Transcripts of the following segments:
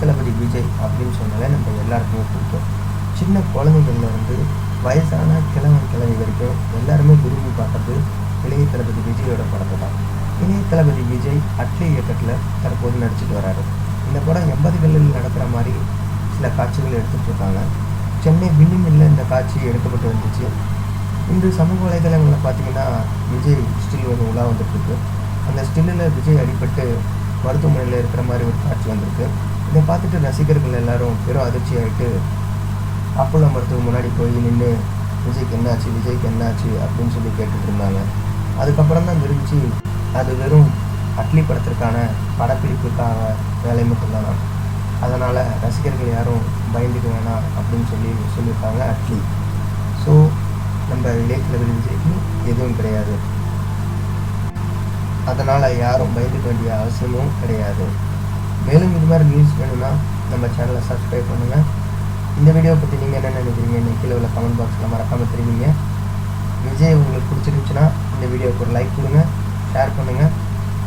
தளபதி விஜய் அப்படின்னு சொன்னாலே நம்ம எல்லாருக்குமே பிடிக்கும். சின்ன குழந்தைங்கள்லருந்து வயசான கிழவன் கிழவி வரைக்கும் எல்லாருமே விரும்பி பார்க்கறது இளைய தளபதி விஜயோட படத்தை தான். இளைய தளபதி விஜய் அட்லி இயக்கத்தில் தற்போது நடிச்சிட்டு வராரு. இந்த படம் எண்பதுகளில் நடக்கிற மாதிரி சில காட்சிகள் எடுத்துகிட்ருக்காங்க சென்னை விண்ணிமில்ல இந்த காட்சி எடுக்கப்பட்டு வந்துச்சு. இன்று சமூக வலைதளங்களில் பார்த்தீங்கன்னா விஜய் ஸ்டில் ஒன்று உலா வந்துட்டுருக்கு அந்த ஸ்டில்லில் விஜய் அடிபட்டு மருத்துவமனையில் இருக்கிற மாதிரி ஒரு காட்சி வந்திருக்கு. இதை பார்த்துட்டு ரசிகர்கள் எல்லாரும் பெரும் அதிர்ச்சி ஆகிட்டு அப்போலோ மருத்துவம் முன்னாடி போய் நின்று விஜய்க்கு என்னாச்சு விஜய்க்கு என்னாச்சு? அப்படின்னு சொல்லி கேட்டுட்டு இருந்தாங்க. அதுக்கப்புறம் தான் தெரிஞ்சு அது வெறும் அட்லி படத்திற்கான படப்பிடிப்புக்காக வேலை மட்டும்தானா. அதனால் ரசிகர்கள் யாரும் பயந்துக்க வேணாம் அப்படின்னு சொல்லி சொல்லியிருக்காங்க அட்லி. ஸோ நம்ம இளைய தளபதி விஜய்க்கு எதுவும் கிடையாது. அதனால் யாரும் பயந்துக்க வேண்டிய அவசியமும் கிடையாது. மேலும் இது மாதிரி நியூஸ் வேணும்னா நம்ம சேனலை சப்ஸ்கிரைப் பண்ணுங்கள் இந்த வீடியோ பற்றி நீங்கள் என்ன நினைக்கிறீங்க? கீழே உள்ள கமெண்ட் பாக்ஸில் மறக்காமல் தெரிவிங்க விஜய் உங்களுக்கு பிடிச்சிருந்துச்சுன்னா இந்த வீடியோவுக்கு ஒரு லைக் கொடுங்க ஷேர் பண்ணுங்கள்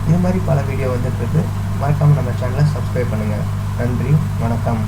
இது மாதிரி பல வீடியோ வந்துட்டுருக்கு. மறக்காமல் நம்ம சேனலை சப்ஸ்கிரைப் பண்ணுங்கள் நன்றி வணக்கம்.